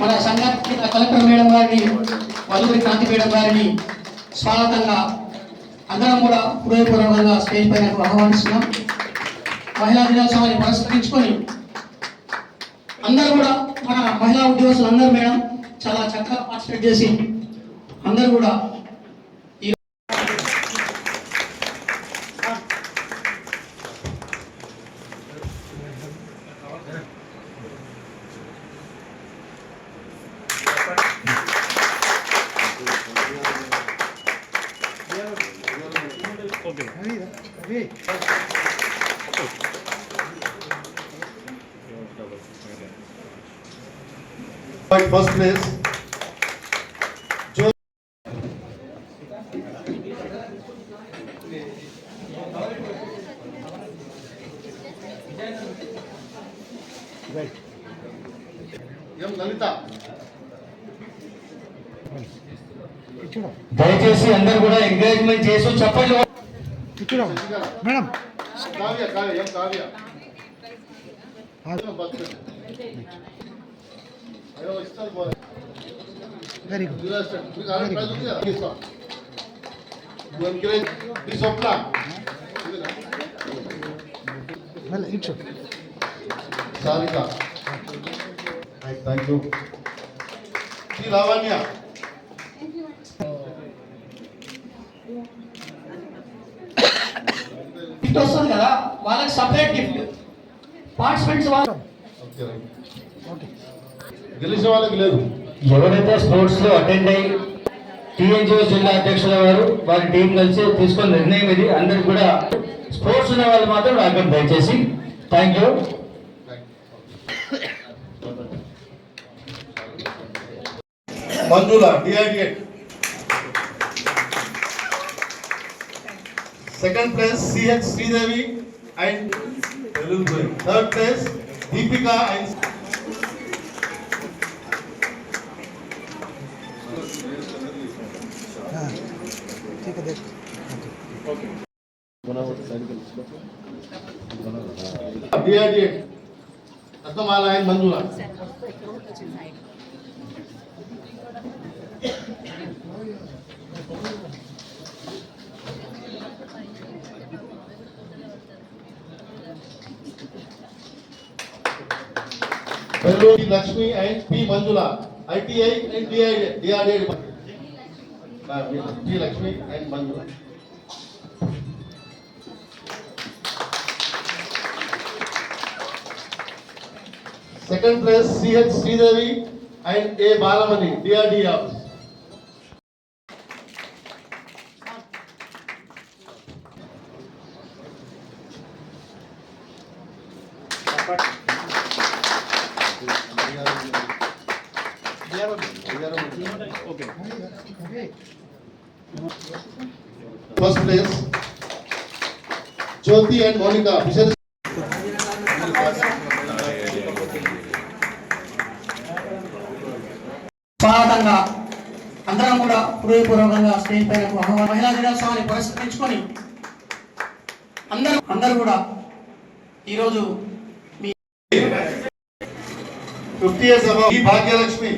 మన సంఘ collector madam గారిని వల్లూరి కాంతి మేడం గారిని స్వాగతంగా అందరం కూడా హృదయపూర్వకంగా స్టేజ్ పైన ఆహ్వానిస్తున్నాం మహిళా దినోత్సవాన్ని పురస్కరించుకొని అందరూ కూడా మన మహిళా ఉద్యోగస్తులు అందరూ మేడం చాలా చక్కగా పార్టిసిపేట్ చేసి అందరూ కూడా First place. Jo- ఎం లలిత దయచేసి అందరూ కూడా ఎంకరేజ్మెంట్ చేసి చెప్పండి ఇక్కడ మేడం కావ్య కావ్య ఏం కావ్య వెరీ గుడ్ ఇచ్చు Sarika thank you Shri Lavanya gift వస్తుంది కదా వాళ్ళకి సపరేట్ గిఫ్ట్ పార్టిసిపెంట్స్ వాళ్ళు వాళ్ళకి లేదు ఎవరైతే స్పోర్ట్స్ లో అటెండ్ అయ్యి టీఎన్జిఓ జిల్లా అధ్యక్షుల వారు వారి టీం కలిసి తీసుకున్న నిర్ణయం ఇది అందరికి కూడా స్పోర్ట్స్ ఉన్న వాళ్ళు మాత్రం రాకండి దయచేసి థ్యాంక్ యూ మంజుల డిఐడిఎట్ Second place CH Sridevi and Elubhai. Third place Deepika and okay. DID Athamala and Manjula. P. Lakshmi and P. Manjula, ITI and DRDA. DRDA. Uh, P. Lakshmi and Manjula. Second place CH Sridevi and A Balamani, DRDA office. Thank you. First place Jyothi and Mounika స్వాగతంగా అందరం కూడా హృదయపూర్వకంగా stage పైన మహిళా దినోత్సవాన్ని పురస్కరించుకొని అందరూ అందరూ కూడా ఈరోజు తృప్తియ సభ ఈ భాగ్యలక్ష్మి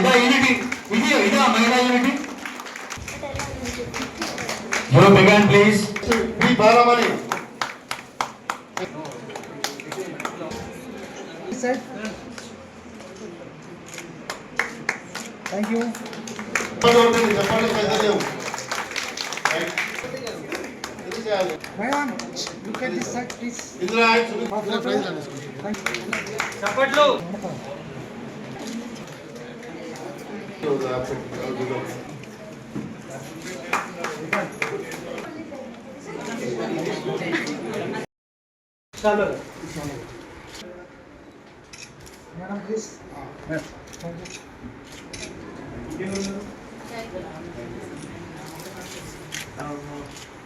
ఇదా యూనిటీ ఇది ఇదా మహిళా యూనిటీ యూ బిగన్ ప్లీజ్ మీ భారమని థ్యాంక్ యూ చెప్పండి పెద్దలేవు మేడం లేవు ఇది చేయాలి madam look at this side please ఇందులో యాడ్ చూపి- मैडम प्लीज थैंक यू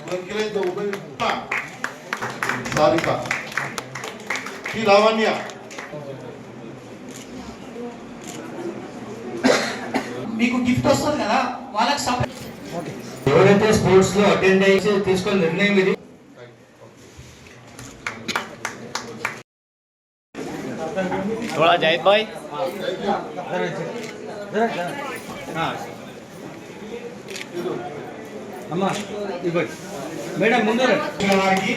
जा रहा नहीं मेरे वाले जा अरे। रहा उनके लिए तो ऊपर सारिका की लावण्य మీకు గిఫ్ట్ వస్తుంది కదా వాళ్ళకి సపరేట్ ఓకే ఎవరైతే స్పోర్ట్స్ లో అటెండ్ అయ్యి తీసుకున్న నిర్ణయం ఇది थोड़ा जाहिद भाई జరా, జరా. అమ్మా మేడం ముందు వారికి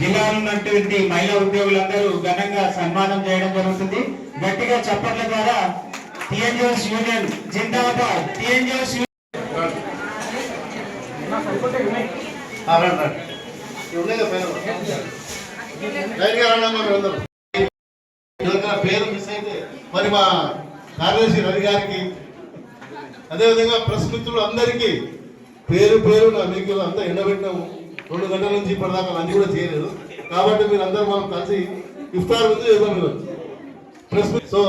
జిల్లాలో ఉన్నటువంటి మహిళా ఉద్యోగులందరూ ఘనంగా సన్మానం చేయడం జరుగుతుంది గట్టిగా చప్పట్ల ద్వారా టీఎన్జిఎస్ యూనియన్ జిందాబాద్ టీఎన్జిఎస్ పేరు మిస్ అయితే మరి మా కార్యదర్శి రవి గారికి అదేవిధంగా ప్రశ్నితులు అందరికీ పేరు పేరు నా మీకు అంతా ఎండబెట్టినాము రెండు గంటల నుంచి ఇప్పటిదాకా అన్ని కూడా చేయలేదు కాబట్టి మీరు అందరూ మనం కలిసి ఇఫ్తార్ ముందు చేద్దాం మీరు ప్రెస్ సో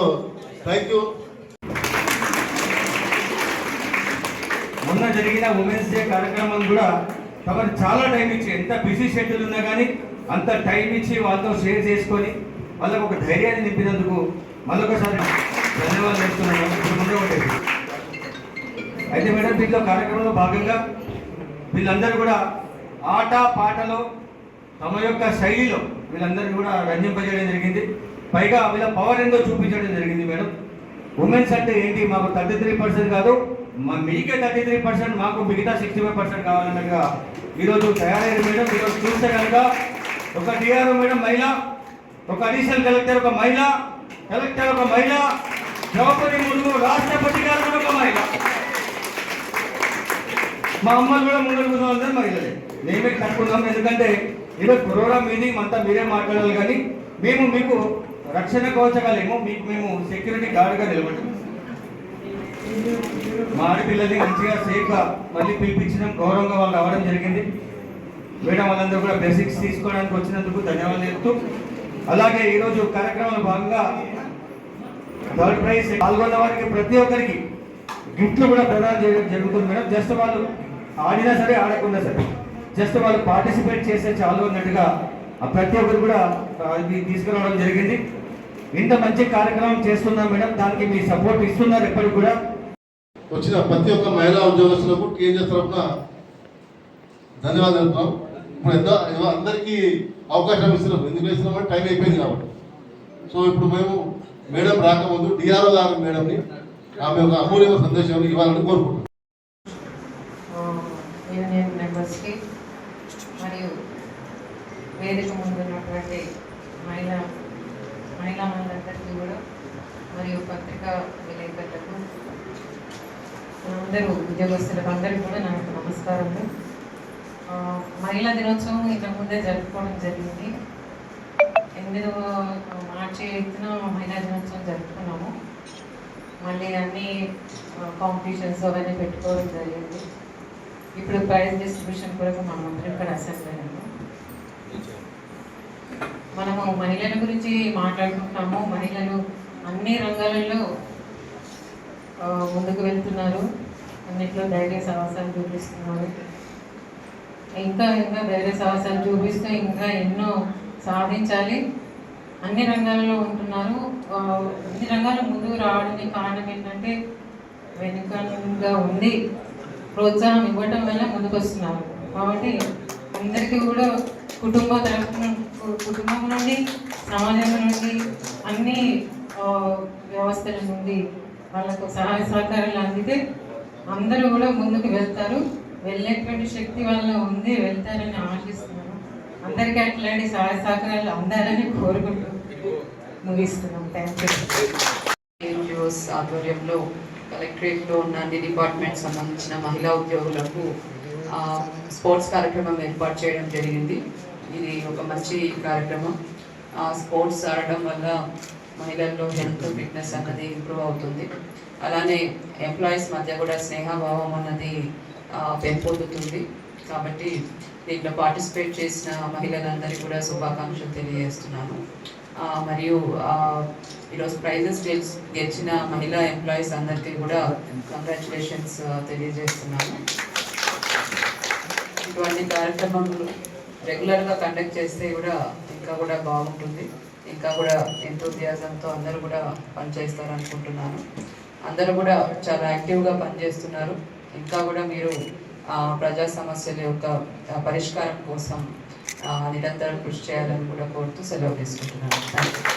థ్యాంక్ యూ మొన్న జరిగిన ఉమెన్స్ డే కార్యక్రమం కూడా తమరు చాలా టైం ఇచ్చి ఎంత బిజీ షెడ్యూల్ ఉన్నా కానీ అంత టైం ఇచ్చి వాళ్ళతో షేర్ చేసుకొని వాళ్ళకు ఒక ధైర్యాన్ని నింపినందుకు మరొకసారి ధన్యవాదాలు అయితే మేడం దీంట్లో కార్యక్రమంలో భాగంగా వీళ్ళందరూ కూడా ఆట పాటలో తమ యొక్క శైలిలో వీళ్ళందరికీ కూడా రంజింపజేయడం జరిగింది పైగా వీళ్ళ పవర్ ఏందో చూపించడం జరిగింది మేడం ఉమెన్స్ అంటే ఏంటి మాకు థర్టీ త్రీ పర్సెంట్ కాదు మా మీకే థర్టీ త్రీ పర్సెంట్ మాకు మిగతా సిక్స్టీ ఫైవ్ పర్సెంట్ కావాలన్నట్టుగా ఈరోజు తయారయ్యారు మేడం ఈరోజు చూస్తే కనుక ఒక డిఆర్ఓ మేడం మహిళ ఒక అడిషనల్ కలెక్టర్ ఒక మహిళ కలెక్టర్ ఒక మహిళ ద్రౌపది ముందు రాష్ట్రపతి గారు ఒక మహిళ మా అమ్మలు కూడా ముందర కూర్చోవాలంటే మహిళలే మేమే కట్టుకున్నాం ఎందుకంటే ఇవే ప్రోగ్రామ్ మీనింగ్ అంతా మీరే మాట్లాడాలి కానీ మేము మీకు రక్షణ కోచగలేము మీకు మేము సెక్యూరిటీ గార్డ్గా నిలబడి మా ఆడపిల్లల్ని మంచిగా సేఫ్గా మళ్ళీ పిలిపించడం గౌరవంగా వాళ్ళు అవ్వడం జరిగింది మేడం వాళ్ళందరూ కూడా బేసిక్స్ తీసుకోవడానికి వచ్చినందుకు ధన్యవాదాలు చెప్తూ అలాగే ఈరోజు కార్యక్రమంలో భాగంగా థర్డ్ ప్రైజ్ పాల్గొన్న వారికి ప్రతి ఒక్కరికి గిఫ్ట్లు కూడా ప్రదానం చేయడం జరుగుతుంది మేడం జస్ట్ వాళ్ళు ఆడినా సరే ఆడకుండా సరే జస్ట్ వాళ్ళు పార్టిసిపేట్ చేస్తే చాలు అన్నట్టుగా ప్రతి ఒక్కరు కూడా తీసుకురావడం జరిగింది ఇంత మంచి కార్యక్రమం చేస్తున్నాం మేడం దానికి మీ సపోర్ట్ ఇస్తున్నారు ఎప్పటికి కూడా వచ్చిన ప్రతి ఒక్క మహిళా ఉద్యోగస్తులకు టీఎన్ఎస్ తరఫున ధన్యవాదాలు చెప్తున్నాం ఇప్పుడు ఎంత అందరికీ అవకాశం ఇస్తున్నాం ఎందుకు ఇస్తున్నాం టైం అయిపోయింది కాబట్టి సో ఇప్పుడు మేము మేడం రాకముందు డిఆర్ఓ గారు మేడంని ఆమె ఒక అమూల్యమైన సందేశం ఇవ్వాలని కోరుకుంటున్నాం మెంబర్స్కి మరియు వేదిక ఉన్నటువంటి మహిళా మహిళా మనందరికీ కూడా మరియు పత్రికా విలేకరులకు అందరూ ఉద్యోగస్తులకు అందరికీ కూడా నా యొక్క నమస్కారము మహిళా దినోత్సవం ఇంతకుముందే జరుపుకోవడం జరిగింది ఎనిమిదవ మార్చి ఎత్తున మహిళా దినోత్సవం జరుపుకున్నాము మళ్ళీ అన్ని కాంపిటీషన్స్ అవన్నీ పెట్టుకోవడం జరిగింది ఇప్పుడు ప్రైజ్ డిస్ట్రిబ్యూషన్ కొరకు మనమందరం ఇక్కడ అసెంబ్లీ మనము మహిళల గురించి మాట్లాడుకుంటాము మహిళలు అన్ని రంగాలలో ముందుకు వెళ్తున్నారు అన్నిట్లో ధైర్య సాహసాలు చూపిస్తున్నారు ఇంకా ఇంకా ధైర్య సాహసాలు చూపిస్తూ ఇంకా ఎన్నో సాధించాలి అన్ని రంగాలలో ఉంటున్నారు అన్ని రంగాలు ముందుకు రావడానికి కారణం ఏంటంటే వెనుకగా ఉంది ప్రోత్సాహం ఇవ్వటం వల్ల ముందుకు వస్తున్నారు కాబట్టి అందరికీ కూడా కుటుంబ తరఫున కుటుంబం నుండి సమాజం నుండి అన్ని వ్యవస్థల నుండి వాళ్ళకు సహాయ సహకారాలు అందితే అందరూ కూడా ముందుకు వెళ్తారు వెళ్ళేటువంటి శక్తి వాళ్ళ ఉంది వెళ్తారని ఆశిస్తున్నాను అందరికీ అట్లాంటి సహాయ సహకారాలు అందాలని కోరుకుంటూ ముగిస్తున్నాం థ్యాంక్ యూ ఆధ్వర్యంలో కలెక్టరేట్లో ఉన్న అన్ని డిపార్ట్మెంట్ సంబంధించిన మహిళా ఉద్యోగులకు స్పోర్ట్స్ కార్యక్రమం ఏర్పాటు చేయడం జరిగింది ఇది ఒక మంచి కార్యక్రమం స్పోర్ట్స్ ఆడడం వల్ల మహిళల్లో హెల్త్ ఫిట్నెస్ అన్నది ఇంప్రూవ్ అవుతుంది అలానే ఎంప్లాయీస్ మధ్య కూడా స్నేహభావం అన్నది పెంపొందుతుంది కాబట్టి దీంట్లో పార్టిసిపేట్ చేసిన మహిళలందరికీ కూడా శుభాకాంక్షలు తెలియజేస్తున్నాను మరియు ఈరోజు ప్రైజెస్ గెలిచిన మహిళా ఎంప్లాయీస్ అందరికీ కూడా కంగ్రాచులేషన్స్ తెలియజేస్తున్నాను ఇటువంటి కార్యక్రమాలు రెగ్యులర్గా కండక్ట్ చేస్తే కూడా ఇంకా కూడా బాగుంటుంది ఇంకా కూడా ఎంతోజియాజంతో అందరూ కూడా పనిచేస్తారు అనుకుంటున్నాను అందరూ కూడా చాలా యాక్టివ్గా పనిచేస్తున్నారు ఇంకా కూడా మీరు ప్రజా సమస్యల యొక్క పరిష్కారం కోసం నిరంతరం కృషి చేయాలని కూడా కోరుతూ సెలవు తీసుకుంటున్నాను